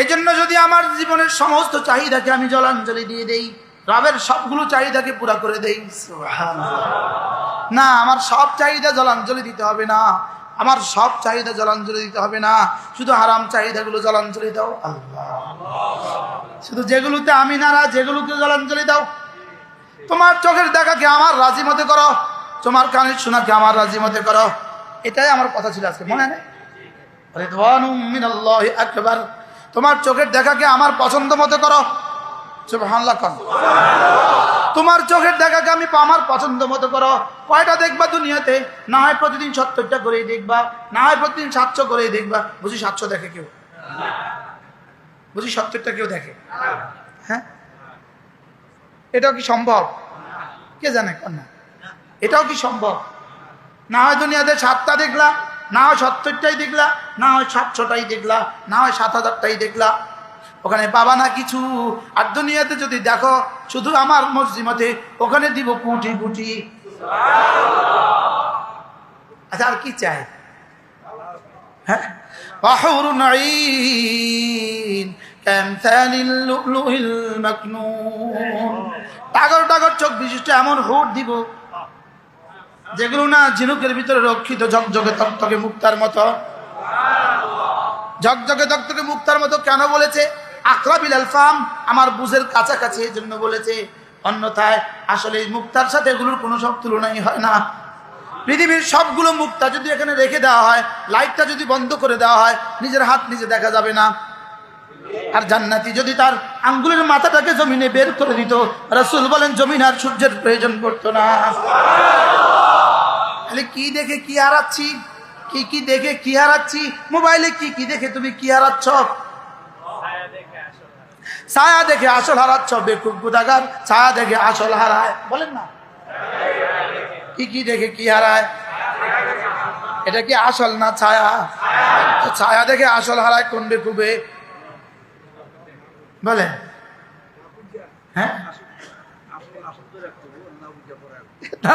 এই জন্য যদি আমার জীবনের সমস্ত চাহিদাকে আমি জলাঞ্জলি দিয়ে দেই, রবের সবগুলো চাহিদাকে পুরা করে দেই। না, আমার সব চাহিদা জলাঞ্জলি দিতে হবে না। আমার সব চাহিদা জলাঞ্জলি দিতে হবে না। শুধু হারাম চাহিদাগুলো জলাঞ্জলি দাও শুধু যেগুলোতে আমি নারা যেগুলোকে জলাঞ্জলি দাও। তোমার চোখের দেখাকে আমার রাজি মতে করো। তোমার কানের শোনাকে আমার রাজি মতে করো। এটাই আমার কথা ছিল আজকে, মনে নেই আকবার। তোমার চোখের দেখাকে আমার পছন্দ মতো করো। সুবহানাল্লাহ কন। তোমার চোখের দেখাকে আমি আমার পছন্দ মতো করো। কয়টা দেখবা দুনিয়াতে? না হয় প্রতিদিন সত্তরটা করেই দেখবা, না হয় প্রতিদিন সাতশো করেই দেখবা। বুঝি সাতশো দেখে কেউ? বুঝি সত্তরটা কেউ দেখে? হ্যাঁ? এটাও কি সম্ভব? কে জানে কন্যা? এটাও কি সম্ভব? না হয় দুনিয়াতে সাতটা দেখলা না হয় সত্তরটাই দেখলা, না হয় সাতশোটাই দেখলা, না হয় সাত হাজারটাই দেখলা। ওখানে বাবা না কিছু। আর দুনিয়াতে যদি দেখো, শুধু আমার মসজিমতে ওখানে দিব কুটি কুটি আচ্ছা আর কি চাই? হ্যাঁ? টাগর টাগর চোখ বিশিষ্ট এমন হোট দিব। যেগুলো না ঝিনুকের ভিতরে রক্ষিত ঝকঝকে তক্তকে মুক্তার মতো। ঝকঝকে তক্তকে মুক্তার মতো কেন বলেছে? আকরাবিল আলফাম আমার বুঝের কাছাকাছি এই জন্য বলেছে। অন্যথায় আসলে এই মুক্তার সাথে এগুলোর কোনো সব তুলনাই হয় না। পৃথিবীর সবগুলো মুক্তা যদি এখানে রেখে দেওয়া হয়, লাইটটা যদি বন্ধ করে দেওয়া হয়, নিজের হাত নিজে দেখা যাবে না। আর জান্নাতি যদি তার আঙ্গুলের মাথাটাকে জমিনে বের করে দিত, রসুল বলেন, জমিন আর সূর্যের প্রয়োজন পড়তো না। তাহলে কি দেখে কি হারাচ্ছি? কি কি দেখে কি হারাচ্ছি? মোবাইলে কি কি দেখে তুমি কি হারাচ্ছ? ছায়া দেখে আসল হারাচ্ছ, বেকুব গুদাগার, ছায়া দেখে আসল হারায়। বলেন না। কি কি দেখে কি হারায়? এটা কি আসল না ছায়া? ছায়া দেখে আসল হারায় কোন বেকুবে? বলে হ্যাঁ? না।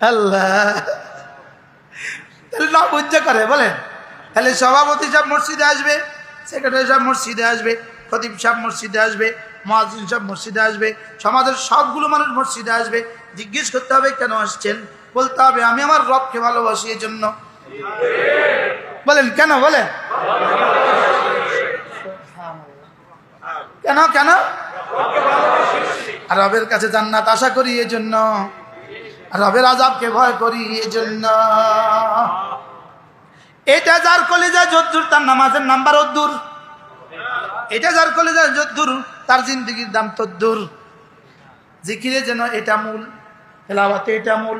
আল্লাহ। তাহলে না বুঝছে করে বলেন। তাহলে সভাপতি সাহেব মসজিদে আসবে, সেক্রেটারি সাহেব মসজিদে আসবে, খতিব সাহেব মসজিদে আসবে মহাজিন সাহেব মসজিদে আসবে, সমাজের সবগুলো মানুষ মসজিদে আসবে। জিজ্ঞেস করতে হবে, কেন আসছেন? বলতে হবে, আমি আমার রবকে ভালোবাসি এই জন্য বলেন, কেন? বলেন। কেন কেন? রবের কাছে জান্নাত আশা করি এই জন্য আর রবের আজাবকে ভয় করি এই জন্য এটা যার কলেজা যদ্দুর, তার নামাজের নাম্বার অদ্দুর। এটা যার কলেজা যদ্দুর, তার জিন্দগির দাম তদ্দুর। জিকিরে যেন এটা মূল, তেলাওয়াতে এটা মূল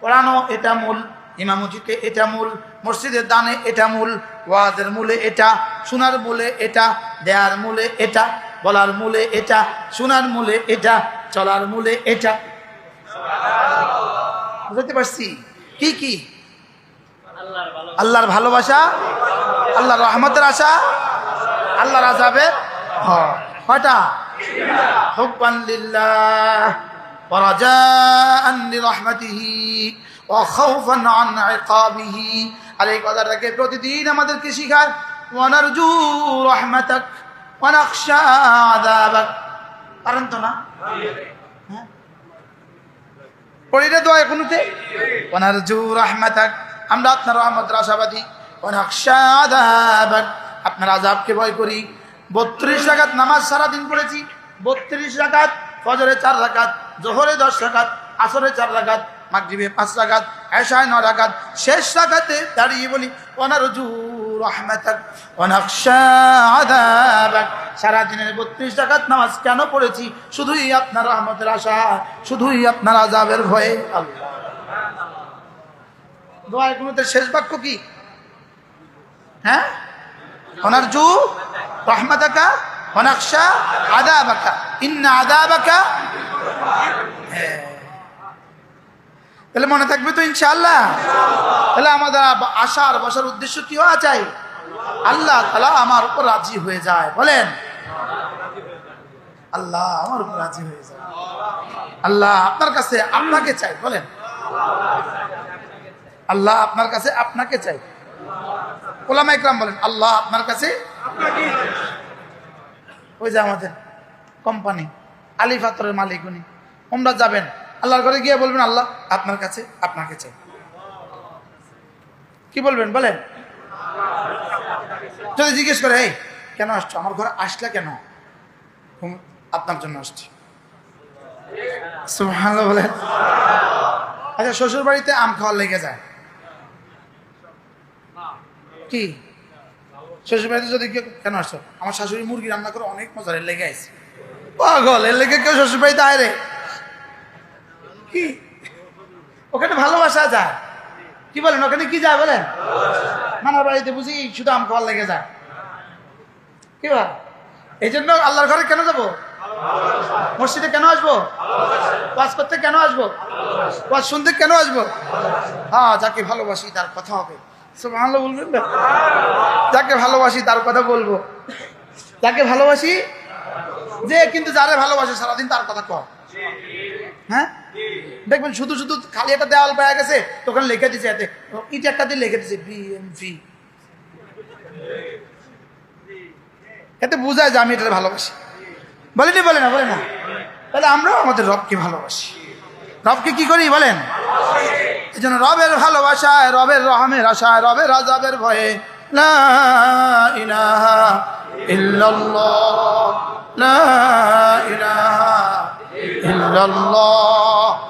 পড়ানো এটা মূল, ইমামতিতে এটা মূল, মসজিদের দানে এটা মূল, ওয়াজের মূলে এটা সোনার মূলে এটা, দেয়ার মূলে এটা, বলার মূলে এটা সোনার মূলে এটা, চলার মূলে এটা। বুঝতে পারছি কি কি আল্লাহর ভালোবাসা আল্লাহর রহমতের আশা আল্লাহর আজাবে ভয় কয়টা হুব্বান লিল্লাহ ورجاء لرحمته وخوفا عن عقابه আর এই কথাটাকে প্রতিদিন আমাদেরকে শিখায় ওয়ানারজু রহমাতাক ওয়ানাখশা আযাবাক পারেন তো না হ্যাঁ পড়িলে দোয়া এখনোতে। ওয়ানারজু রহমাতাক, আমরা আপনার রহমতের আশাবাদী আপনার আযাবকে ভয় করি। বত্রিশ রাকাত নামাজ সারাদিন পড়েছি। বত্রিশ রাকাত, ফজরে চার রাকাত, জোহরে দশ রাকাত, আসরে চার রাকাত, মাগরিবে পাঁচ রাকাত, এশায় ন রাকাত, শেষ রাকাতে দাঁড়িয়ে বলি অনারজু সারাদিনের বত্রিশ নামাজ কেন পড়েছি? শুধুই আপনার রহমতের আশা, শুধুই আপনার আজাবের ভয়ে। শেষ বাক্য কি? হ্যাঁ? অনারজু রহমাতাকা অনাকশা আদাবাকা ইন্না আদাবাকা হ্যাঁ। তাহলে মনে থাকবে তো ইনশাআল্লাহ। তাহলে আমাদের আশার, বসার উদ্দেশ্য কি হওয়া চাই? আল্লাহ তালা আমার উপর রাজি হয়ে যায়। বলেন। আল্লাহ আমার উপর রাজি হয়ে যায়। আল্লাহ আপনার কাছে আপনাকে চাই। বলেন। আল্লাহ আপনার কাছে আপনাকে চাই। ওলামা ইকরাম বলেন, আল্লাহ আপনার কাছে ওই যে আমাদের কোম্পানি আলী ফাতরের মালিক উনি। ওমরা যাবেন। আল্লাহর ঘরে গিয়ে বলবেন, আল্লাহ আপনার কাছে, আপনাকে চাই। কি বলবেন, বলেন? যদি জিজ্ঞেস করে, এই, কেন আসছো? আমার ঘরে আসলে কেন? আপনার জন্য আসছি। বলেন। আচ্ছা শ্বশুর বাড়িতে আম খাওয়ার লেগে যায়। কি? শ্বশুর বাড়িতে যদি কেন আসছো? আমার শাশুড়ি মুরগি রান্না করে অনেক মজার লেগে আইছে। পাগল, এর লেগে কেউ শ্বশুর বাড়িতে আয় রে। কি? ওখানে ভালোবাসা যায়। কি বলেন, ওখানে কি যায় বলেন? নানার বাড়িতে বুঝি শুধু আম খাওয়ার লেগে যায়। কি বল এই জন্য আল্লাহর ঘরে কেন যাব? মসজিদে কেন আসব? ওয়াজ করতে কেন আসব? ওয়াজ শুনতে কেন আসব? হ্যাঁ যাকে ভালোবাসি তার কথা হবে। সুবহানাল্লাহ বলবেন না? যাকে ভালোবাসি তার কথা বলব। যাকে ভালোবাসি যে, কিন্তু যারে ভালোবাসে সারাদিন তার কথা কয়। হ্যাঁ? দেখবেন শুধু শুধু খালি একটা দেওয়াল পাওয়া গেছে, তো ওখানে লিখে দিছে এতে ইট একটা দিয়ে লিখে দিছে বিএমপি এতে বোঝায় যে আমি এটা ভালোবাসি। বলেনি বলে না বলে না। তাহলে আমরাও আমাদের রবকে ভালোবাসি। রবকে কি করি বলেন? এই জন্য রবের ভালোবাসায়, রবের রহমের আশায়, রবের আজাবের ভয়ে, লা ইলাহা ইল্লাল্লাহ, লা ইলাহা ইল্লাল্লাহ।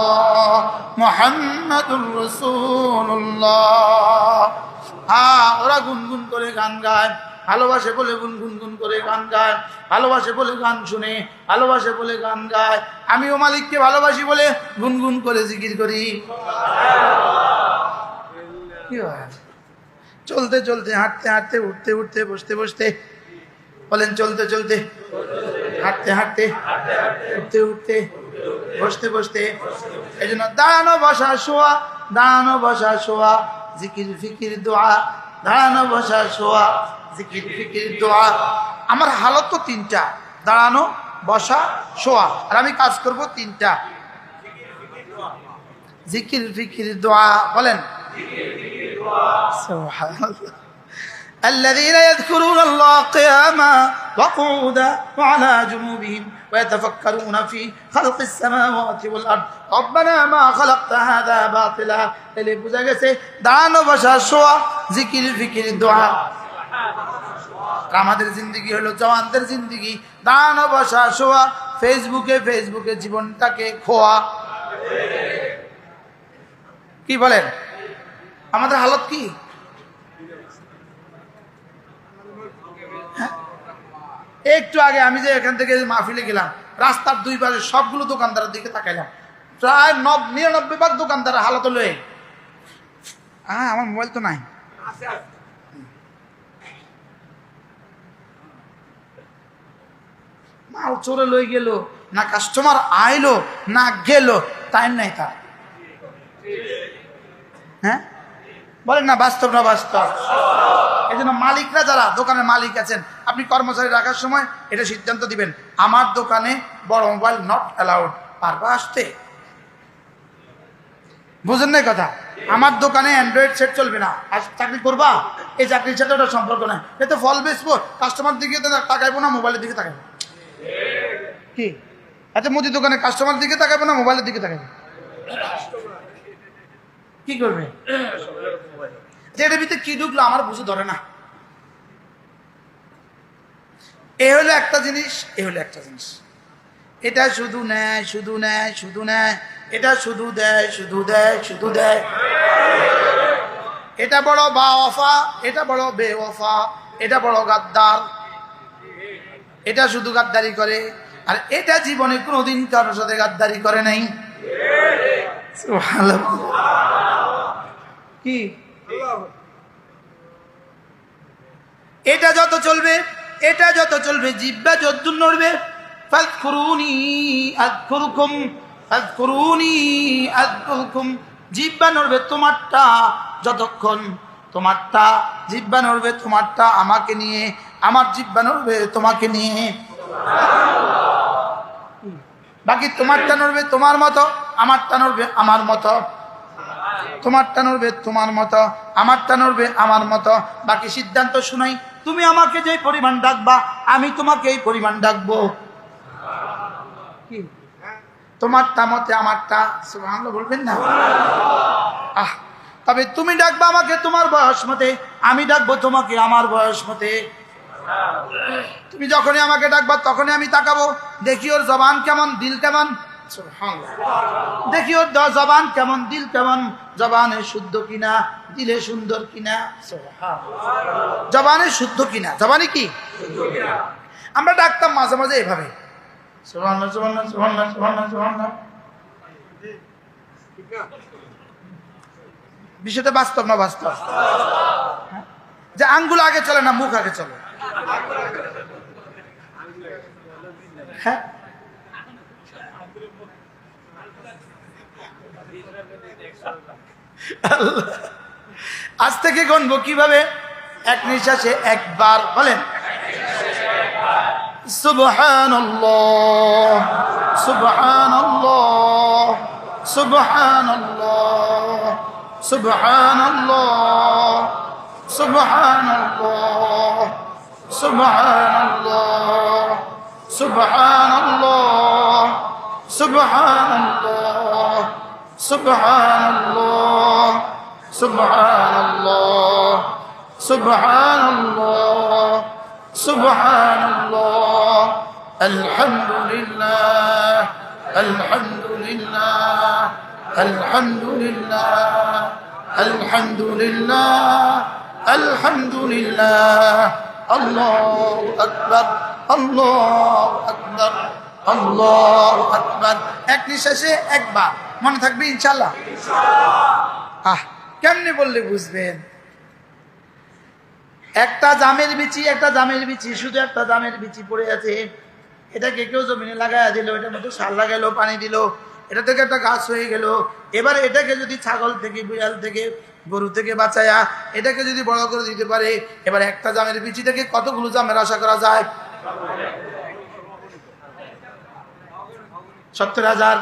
ইল্লাল্লাহ মুহাম্মাদুর রাসূলুল্লাহ। হ্যাঁ ওরা গুনগুন করে গান গায়, ভালোবাসে বলে গুনগুন গুন করে গান গায়, ভালোবাসে বলে গান শুনে, ভালোবাসে বলে গান গায়। আমিও মালিককে ভালোবাসি বলে গুনগুন করে জিকির করি। কি? চলতে চলতে, হাঁটতে হাঁটতে, উঠতে উঠতে, বসতে বসতে, বলেন চলতে চলতে, হাঁটতে হাঁটতে, উঠতে উঠতে বসতে বসতে এই জন্য দাঁড়ানো বসা শোয়া দাঁড়ানো বসা শোয়া জিকির ফিকির দোয়া দাঁড়ানো বসা শোয়া জিকির ফিকির দোয়া আমার হালত তো তিনটা দাঁড়ানো বসা শোয়া আর আমি কাজ করব তিনটা জিকির ফিকির দোয়া বলেন সুবহানাল্লাহ الذين يذكرون الله قياما وقعودا وعلى جنوبهم ويتفكرون في خلق السماوات والارض ربنا ما خلقت هذا باطلا তাহলে বুঝা গেছে দাঁড়ানো বসা শোয়া জিকির ফিকির দোয়া আর আমাদের জিন্দগি হলো জওয়ানদের জিন্দগি দাঁড়ানো বসা শোয়া ফেসবুকে ফেসবুকে জীবনটাকে খোয়া কি বলেন আমাদের হালত কি একটু আগে আমি যে এখান থেকে মাহফিলে গেলাম রাস্তার দুই পাশে সবগুলো দোকানদারের দিকে তাকাইলাম। প্রায় নব নিরানব্বই ভাগ দোকানদার হালত লয়ে হ্যাঁ আমার মোবাইল তো নাই। মাল চোরে লই গেল না কাস্টমার আইলো না গেল টাইম নাই তার। হ্যাঁ? বলেন না বাস্তব না বাস্তব? এই জন্য মালিকরা যারা দোকানের মালিক আছেন আপনি কর্মচারী রাখার সময় এটা সিদ্ধান্ত দিবেন। আমার দোকানে বড় মোবাইল নট অ্যালাউড পারবা আসতে? বুঝেন না কথা? আমার দোকানে অ্যান্ড্রয়েড সেট চলবে না। আজ চাকরি করবা? এই চাকরির সাথে ওটা সম্পর্ক নাই। এ তো ফল বেসবো কাস্টমার দিকে তাকাইবো না, মোবাইলের দিকে তাকাইবো। কি? আচ্ছা মুদি দোকানে কাস্টমার দিকে তাকাইবো না, মোবাইলের দিকে তাকাইবো? কি করবে? যে এটার ভিতরে কি ঢুকলো? আমার বুঝে ধরে না। এ হলো একটা জিনিস এ হলো একটা জিনিস। এটা শুধু নেয় শুধু নেয় শুধু নেয় এটা শুধু দেয় শুধু দেয় শুধু দেয়। এটা বড় বা অফা এটা বড় বে অফা এটা বড় গাদ্দার। এটা শুধু গাদ্দারি করে। আর এটা জীবনে কোনোদিন কারোর সাথে গাদ্দারি করে নাই। কি? এটা যত চলবে এটা যত চলবে জিব্বা যদ্দুর নড়বে জিব্বা নড়বে তোমারটা যতক্ষণ, তোমারটা জিব্বা নড়বে তোমারটা আমাকে নিয়ে, আমার জিব্বা নড়বে তোমাকে নিয়ে। বাকি তোমারটা নড়বে তোমার মতো, আমারটা নড়বে আমার মতো। তোমারটা নড়বে তোমার মতো, আমারটা নড়বে আমার মতো। বাকি সিদ্ধান্ত শুনাই তুমি আমাকে যে পরিমাণ ডাকবা, আমি তোমাকে এই পরিমাণ ডাকবো কি? তোমারটা মতে আমারটা বলবেন না আহ, তবে তুমি ডাকবা আমাকে তোমার বয়স মতে, আমি ডাকবো তোমাকে আমার বয়স মতে তুমি যখনই আমাকে ডাকবা, তখনই আমি তাকাবো, দেখি ওর জবান কেমন, দিল কেমন। দেখি ওর জবান কেমন দিল কেমন জবানে শুদ্ধ কিনা দিলে সুন্দর কিনা। জবানে শুদ্ধ কিনা? জবানে কি? আমরা ডাকতাম মাঝে মাঝে এভাবে। বিষয়টা বাস্তব না বাস্তব? যে আঙ্গুল আগে চলে না মুখ আগে চলে। হ্যাঁ? আজ থেকে গণব কীভাবে? এক নিঃশ্বাসে একবার বলেন। সুবহান سبحان الله سبحان الله سبحان الله الحمد لله الحمد لله الحمد لله الحمد لله الحمد لله الله أكبر الله أكبر الله أكبر এক নিঃশ্বাসে একবার মনে থাকবে ইনশাল্লাহ আহ কেমনে বললে বুঝবেন? একটা জামের বিচি, একটা জামের বিচি, শুধু একটা জামের বিচি পড়ে আছে। এটাকে কেউ জমিনে লাগাইয়া দিল, এটার মধ্যে সার লাগাইলো, পানি দিল, এটা থেকে একটা গাছ হয়ে গেল। এবার এটাকে যদি ছাগল থেকে, বিড়াল থেকে, গরু থেকে বাঁচায়া এটাকে যদি বড় করে দিতে পারে, এবার একটা জামের বিচি থেকে কতগুলো জামের আশা করা যায়? সত্তর হাজার,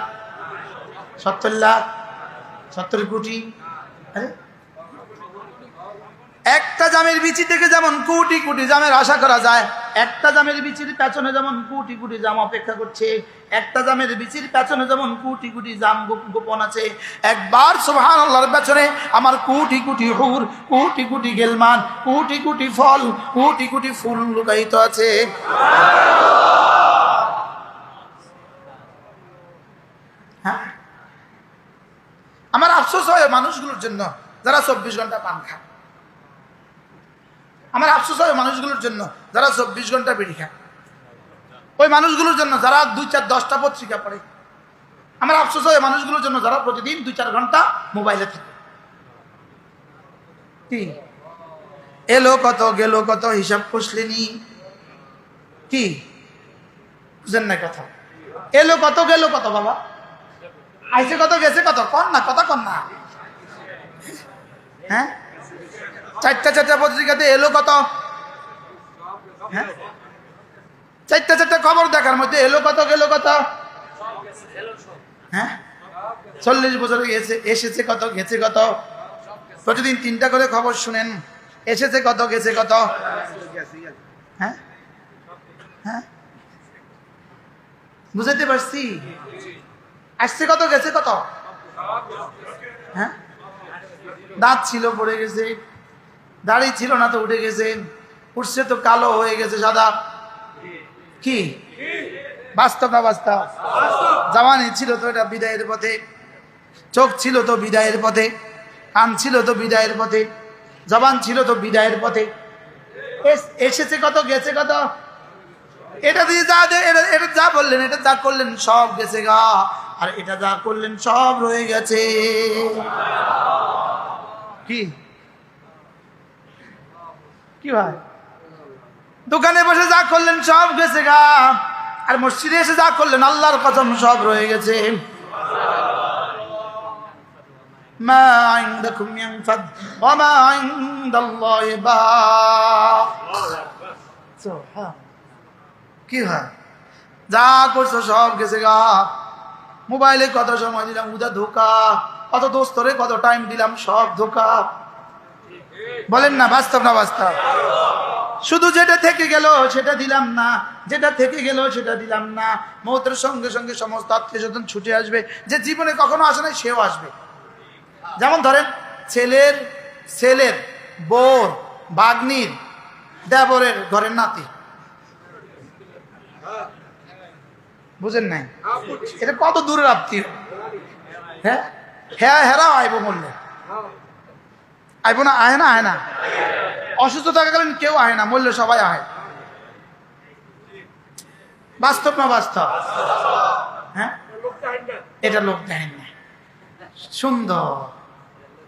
সত্তর লাখ, সত্তর কোটি একটা জামের বিচি থেকে যেমন কোটি কোটি জামের আশা করা যায়, একটা জামের বিচির পেছনে যেমন কোটি কোটি জাম অপেক্ষা করছে, একটা জামের বিচির পেছনে যেমন কোটি কোটি জাম গোপন আছে। একবার সোহান আল্লাহর পেছনে আমার কোটি কোটি হুর, কোটি কোটি গেলমান, কোটি কোটি ফল, কোটি কোটি ফুল লুকায়িত আছে হ্যাঁ আমার আফসোস হয় মানুষগুলোর জন্য যারা চব্বিশ ঘণ্টা পান খায়। আমার আফসোস হয় মানুষগুলোর জন্য যারা চব্বিশ ঘণ্টা বেরিয়ে খায়। ওই মানুষগুলোর জন্য যারা দুই চার দশটা পত্রিকা পড়ে। আমার আফসোস হয় মানুষগুলোর জন্য যারা প্রতিদিন দুই চার ঘণ্টা মোবাইলে থাকে। কি? এলো কত, গেল কত, হিসাব কষলেনি কি? বুঝেন না কথা। এলো কত, গেল কত, বাবা। আইসে কত, গেছে কত? কন না, কথা কন না। হ্যাঁ? চারটা চারটা পত্রিকাতে এলো কত? হ্যাঁ? চারটা চারটা খবর দেখার মধ্যে এলো কত, গেল কত? হ্যাঁ? চল্লিশ বছর গেছে, এসেছে কত, গেছে কত? প্রতিদিন তিনটা করে খবর শুনেন। এসেছে কত, গেছে কত? হ্যাঁ? হ্যাঁ? বুঝাতে পারছি? আসছে কত, গেছে কত? হ্যাঁ? দাঁত ছিল, পড়ে গেছে। দাড়ি ছিল না তো, উঠে গেছে। উঠছে তো কালো হয়ে গেছে, সাদা। কি? বাস্তব না বাস্তব? জামানি ছিল তো এটা বিদায়ের পথে। চোখ ছিল তো বিদায়ের পথে। কান ছিল তো বিদায়ের পথে। জবান ছিল তো বিদায়ের পথে। এস- এসেছে কত, গেছে কত? এটা দিয়ে যা এটা যা বললেন, এটা যা করলেন, সব গেছে গা। আর এটা যা করলেন সব রয়ে গেছে। কি? কি ভাই? দোকানে বসে যা করলেন সব গেছে গা। আর মসজিদে এসে যা করলেন, আল্লাহর কসম সব রয়ে গেছে। কি হয় যা করছ সব গেছে গা। মোবাইলে কত সময় দিলাম, উদা ধোকা, কত দোস্তরে কত টাইম দিলাম, সব ধোকা। বলেন না, বাস্তব না বাস্তব? শুধু যেটা থেকে গেল, সেটা দিলাম না। যেটা থেকে গেল, সেটা দিলাম না। মৌতের সঙ্গে সঙ্গে সমস্ত আত্মীয় স্বজন ছুটে আসবে। যে জীবনে কখনো আসে না সেও আসবে। যেমন ধরেন, ছেলের ছেলের বোর, বাগ্নির, দেবরের ঘরের নাতি। বুঝেন নাই? এটা কত দূরের আত্মীয়? হ্যাঁ? হ্যাঁ আইব বললে। আইব না, আহে না আহে না। অসুস্থ থাকাকালীন কেউ আহে না, মরলে সবাই আহে। বাস্তব না বাস্তব? হ্যাঁ? এটা লোক দেখেন না। সুন্দর।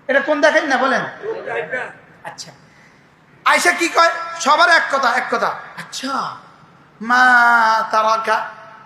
এটা কোন দেখেন না বলেন? আচ্ছা। আয়সা কি কয়? সবার এক কথা এক কথা। আচ্ছা। মা তারাকা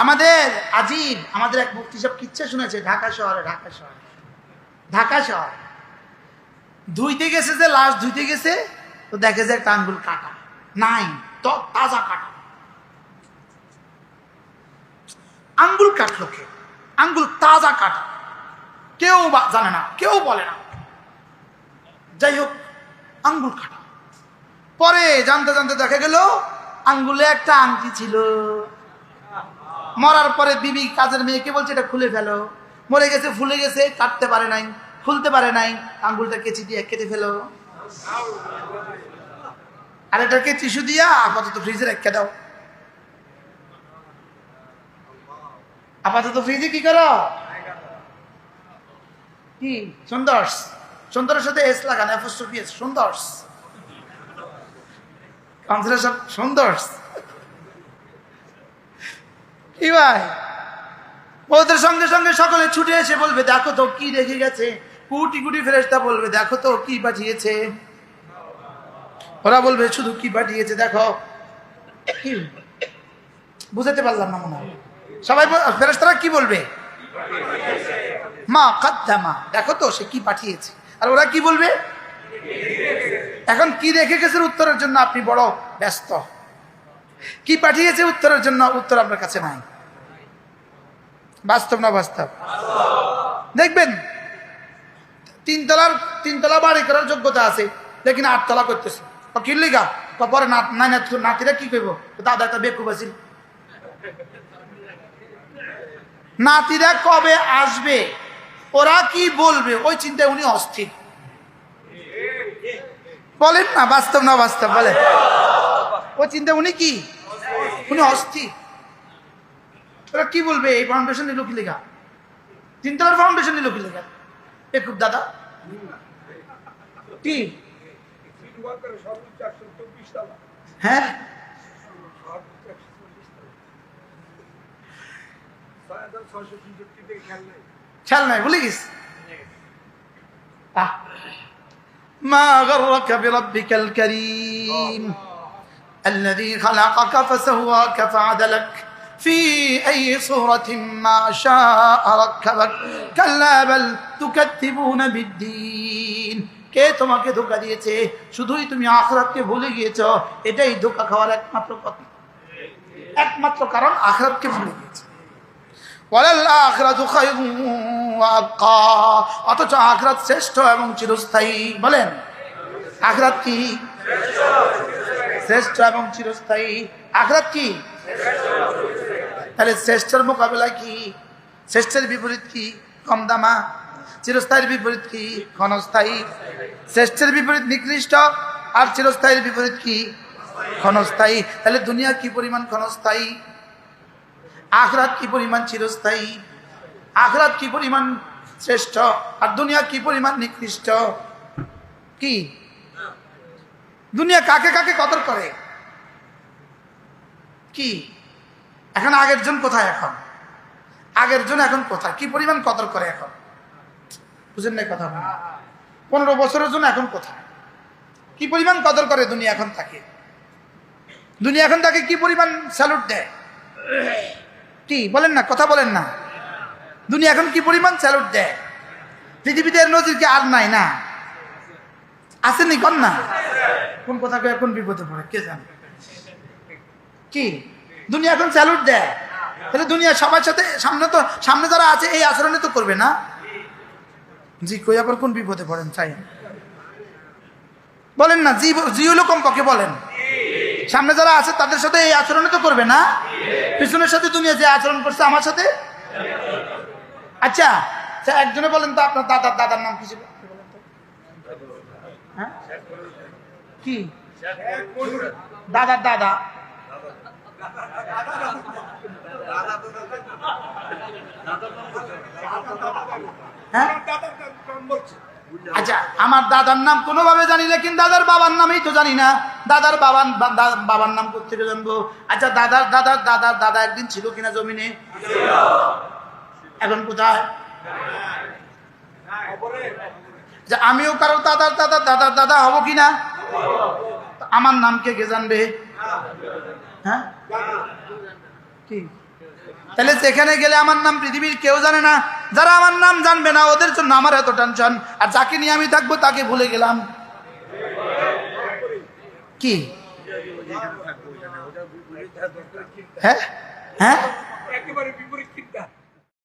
আমাদের আজিব, আমাদের এক মুক্তি সব কিচ্ছা শুনেছে, ঢাকা শহরে ঢাকা শহরে। ঢাকা শহর। ধুইতে গেছে যে লাশ, ধুইতে গেছে, তো দেখে যে একটা আঙ্গুল কাটা। নাই, তো তাজা কাটা। আঙ্গুল কাটলো কে? আঙ্গুল তাজা কাটা। কেউ জানে না, কেউ বলে না। যাই হোক, আঙ্গুল কাটা। পরে জানতে জানতে দেখা গেল, আঙ্গুলে একটা আংটি ছিল। মরার পরে বিবি কাজের মেয়েকে বলছে, এটা খুলে ফেলো। মরে গেছে, ফুলে গেছে, কাটতে পারে নাই, খুলতে পারে নাই, আঙ্গুলটা কেচি দিয়ে কেটে ফেলো। আর এটাকে টিস্যু দিয়া আপাতত ফ্রিজে রেখে দাও। আপাতত ফ্রিজে কি করো? কি? সুন্দর। সুন্দরের সাথে এস লাগান সুন্দর। সব সুন্দর। কি ভাই সঙ্গে সঙ্গে সকলে ছুটে এসে বলবে, দেখো তো কি রেখে গেছে, কুটি কুটি ফেরেস্তা বলবে, দেখো তো কি পাঠিয়েছে। ওরা বলবে, শুধু কি পাঠিয়েছে, দেখো। বুঝাতে পারলাম না মনে হয়। সবাই ফেরেস্তারা কি বলবে? মা কাদ্দা মা দেখো তো সে কি পাঠিয়েছে। আর ওরা কি বলবে? এখন কি রেখে গেছেন উত্তরের জন্য আপনি বড় ব্যস্ত। কি পাঠিয়েছে? উত্তরের জন্য উত্তর আপনার কাছে নাই। বাস্তব না বাস্তব? দেখবেন, তিনতলার, তিনতলা বাড়ি করার যোগ্যতা আছে, লেকিন আটতলা করতেছে। ও কি পরে নাতিরা কি করব দাদা একটা বেকুব আছিল। নাতিরা কবে আসবে? ওরা কি বলবে? ওই চিন্তায় উনি অস্থির। বলেন না, বাস্তব না বাস্তব? বলে ওই চিন্তা উনি কি উনি অস্থির ওরা কি বলবে এই ফাউন্ডেশন নিল কি লেখা তিনতলার ফাউন্ডেশন নিল কি লেখা বেকুব দাদা কি হ্যাঁ খেয়াল নাই ভুলে গেছি আহ। ما غرك بربك الكريم الذي خلقك فسواك فعدلك في أي صورة ما شاء ركبك كلا بل تكذبون بالدين কে তোমাকে ধোকা দিয়েছে শুধুই তুমি আখরাতকে ভুলে গিয়েছ এটাই ধোকা খাওয়ার একমাত্র কথা একমাত্র কারণ আখরাতকে ভুলে গিয়েছে ওয়ালাল-আখিরাতু খায়রুন ওয়া আবকা। অথচ আখরাত শ্রেষ্ঠ এবং চিরস্থায়ী বলেন আখরাত কি শ্রেষ্ঠ এবং চিরস্থায়ী। আখরাত কি? তাহলে শ্রেষ্ঠের মোকাবেলা কি? শ্রেষ্ঠের বিপরীত কি? কম দামা চিরস্থায়ীর বিপরীত কি? ক্ষণস্থায়ী। শ্রেষ্ঠের বিপরীত নিকৃষ্ট আর চিরস্থায়ীর বিপরীত কি? ক্ষণস্থায়ী। তাহলে দুনিয়া কি পরিমাণ ক্ষণস্থায়ী? আখরাত কি পরিমাণ চিরস্থায়ী? আখরাত কি পরিমাণ শ্রেষ্ঠ? আর দুনিয়া কি পরিমাণ নিকৃষ্ট? কি? দুনিয়া কাকে কাকে কদর করে? কি? এখন আগের জন কোথায় এখন? আগের জন এখন কোথায়? কি পরিমাণ কদর করে এখন? বুঝেন না কথা? পনেরো বছরের জন্য এখন কোথায়? কি পরিমাণ কদর করে দুনিয়া এখন তাকে? দুনিয়া এখন তাকে কি পরিমাণ স্যালুট দেয়? কি? বলেন না, কথা বলেন না। দুনিয়া এখন কি পরিমাণ স্যালুট দেয়? পৃথিবীতে নজির কি আর নাই না? আসেনি, কন না? কোন কথা কয়ে কোন বিপদে পড়ে, কে জানে? কি? দুনিয়া এখন স্যালুট দেয়। তাহলে দুনিয়া সবার সাথে, সামনে তো, সামনে যারা আছে, এই আচরণে তো করবে না? জি, কই আবার কোন বিপদে পড়েন, চাই। বলেন না, জি জি হলো কমপক্ষে বলেন। সামনে যারা আছে, তাদের সাথে এই আচরণে তো করবে না? পিছনের সাথে দুনিয়া যে আচরণ করছে, আমার সাথে? আচ্ছা একজনে বলেন তো আপনার দাদার দাদার নাম কিছু হ্যাঁ? কি? দাদার দাদা। হ্যাঁ? আচ্ছা আমার দাদার নাম কোনোভাবে জানি না কিন্তু দাদার বাবার নামই তো জানি না। দাদার বাবার বাবার নাম কোথেকে জানব? আচ্ছা দাদার দাদার দাদার দাদা একদিন ছিল কিনা জমিনে? এখন কোথায়? যে আমিও কারও দাদার দাদার দাদার দাদা হব কি না আমার নাম কে কে জানবে? হ্যাঁ? কি? তাহলে সেখানে গেলে আমার নাম পৃথিবীর কেউ জানে না। যারা আমার নাম জানবে না, ওদের জন্য আমার এত টেনশন। আর যাকে নিয়ে আমি থাকব, তাকে ভুলে গেলাম। কি? হ্যাঁ? হ্যাঁ?